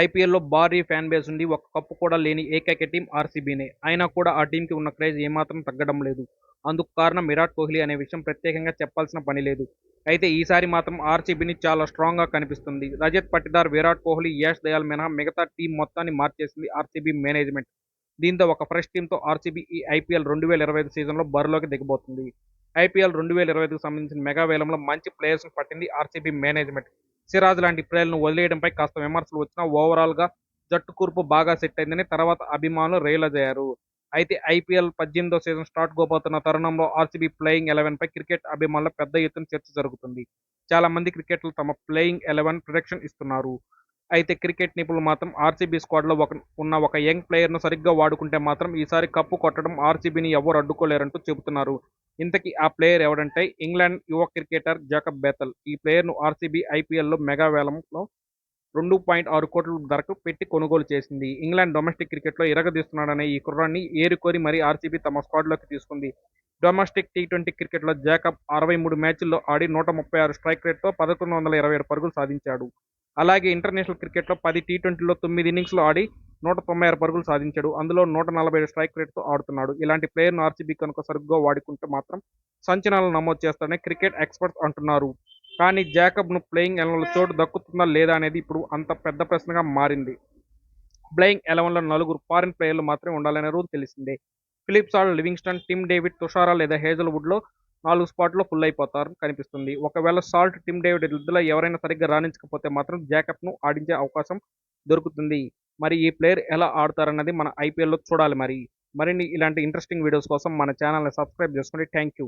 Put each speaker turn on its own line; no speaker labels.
ఐపీఎల్లో భారీ fan base ఉంది ఒక కప్పు కూడా లేని ఏకైక టీం ఆర్సీబీనే. అయినా కూడా ఆ టీంకి ఉన్న క్రేజ్ ఏమాత్రం తగ్గడం లేదు. అందుకు కారణం విరాట్ కోహ్లీ అనే విషయం ప్రత్యేకంగా చెప్పాల్సిన పని లేదు. అయితే ఈసారి మాత్రం ఆర్సీబీని చాలా స్ట్రాంగ్గా కనిపిస్తుంది. రజత్ పట్టిదార్ విరాట్ కోహ్లీ యాష్ దయాల్ మినహా మిగతా టీం మొత్తాన్ని మార్చేసింది ఆర్సీబీ మేనేజ్మెంట్. దీంతో ఒక ఫ్రెష్ టీంతో ఆర్సీబీ ఈ ఐపీఎల్ రెండు వేల ఇరవై ఐదు సీజన్లో బరిలోకి దిగబోతుంది. ఐపీఎల్ రెండు వేల ఇరవై ఐదుకు సంబంధించిన మెగా వేలంలో మంచి ప్లేయర్స్ను పట్టింది ఆర్సీబీ మేనేజ్మెంట్. సిరాజ్ లాంటి ప్లేయర్లను వదిలేయడంపై కాస్త విమర్శలు వచ్చినా ఓవరాల్గా జట్టు కూర్పు బాగా సెట్ అయిందని తర్వాత అభిమానులు రియలైజ్ అయ్యారు అయితే ఐపీఎల్ పద్దెనిమిదో సీజన్ స్టార్ట్ కాబోతున్న తరుణంలో ఆర్సీబీ ప్లేయింగ్ ఎలెవెన్పై క్రికెట్ అభిమానుల పెద్ద ఎత్తున చర్చ జరుగుతుంది. చాలా మంది క్రికెట్లు తమ ప్లేయింగ్ ఎలెవెన్ ప్రొడక్షన్ ఇస్తున్నారు. అయితే క్రికెట్ నిపుణులు మాత్రం ఆర్సీబీ స్క్వాడ్లో ఒక ఉన్న ఒక యంగ్ ప్లేయర్ను సరిగ్గా వాడుకుంటే మాత్రం ఈసారి కప్పు కొట్టడం ఆర్సీబీని ఎవరు అడ్డుకోలేరంటూ చెబుతున్నారు. ఇంతకీ ఆ ప్లేయర్ ఎవడంటే ఇంగ్లాండ్ యువ క్రికెటర్ జాకబ్ బేతల్. ఈ ప్లేయర్ను ఆర్సీబీ ఐపీఎల్లో మెగా వేలంలో రెండు పాయింట్ ఆరు కోట్ల ధరకు పెట్టి కొనుగోలు చేసింది. ఇంగ్లాండ్ డొమెస్టిక్ క్రికెట్లో ఇరగదీస్తున్నాడనే ఈ కుర్రాన్ని ఏరుకోరి మరీ ఆర్సీబీ తమ స్క్వాడ్లోకి తీసుకుంది. డొమెస్టిక్ టీ ట్వంటీ క్రికెట్లో జాకబ్ అరవై మూడు మ్యాచ్ల్లో ఆడి నూట ముప్పై ఆరు స్ట్రైక్ రేట్తో పదకొండు వందల ఇరవై ఏడు పరుగులు సాధించాడు. అలాగే ఇంటర్నేషనల్ క్రికెట్లో పది టీ ట్వంటీలో తొమ్మిది ఇన్నింగ్స్లో ఆడి నూట తొంభై ఆరు పరుగులు సాధించాడు. అందులో నూట నలభై ఏడు స్ట్రైక్ రేట్తో ఆడుతున్నాడు. ఇలాంటి ప్లేయర్ను ఆర్సీబీ కనుక సరుగ్గా వాడుకుంటే మాత్రం సంచలనాలు నమోదు చేస్తారని క్రికెట్ ఎక్స్పర్ట్స్ అంటున్నారు. కానీ జాకబ్ను ప్లేయింగ్ ఎలవన్లో చోటు దక్కుతుందా లేదా అనేది ఇప్పుడు అంత పెద్ద ప్రశ్నగా మారింది. ప్లేయింగ్ ఎలవన్లో నలుగురు ఫారిన్ ప్లేయర్లు మాత్రమే ఉండాలనే రూల్ తెలిసిందే. ఫిలిప్స్ ఆల్ లివింగ్స్టన్ టిమ్ డేవిడ్ తుషారా లేదా హేజల్వుడ్లో నాలుగు స్పాట్లో ఫుల్ అయిపోతారు కనిపిస్తుంది. ఒకవేళ సాల్ట్ టిమ్ డేవిడ్ వృద్ధిలో ఎవరైనా సరిగ్గా రాణించకపోతే మాత్రం జాకబ్ను ఆడించే అవకాశం దొరుకుతుంది. మరి ఈ ప్లేయర్ ఎలా ఆడతారన్నది మన ఐపీఎల్లో చూడాలి మరి. మరిన్ని ఇలాంటి ఇంట్రెస్టింగ్ వీడియోస్ కోసం మన ఛానల్ని సబ్స్క్రైబ్ చేసుకోండి. Thank you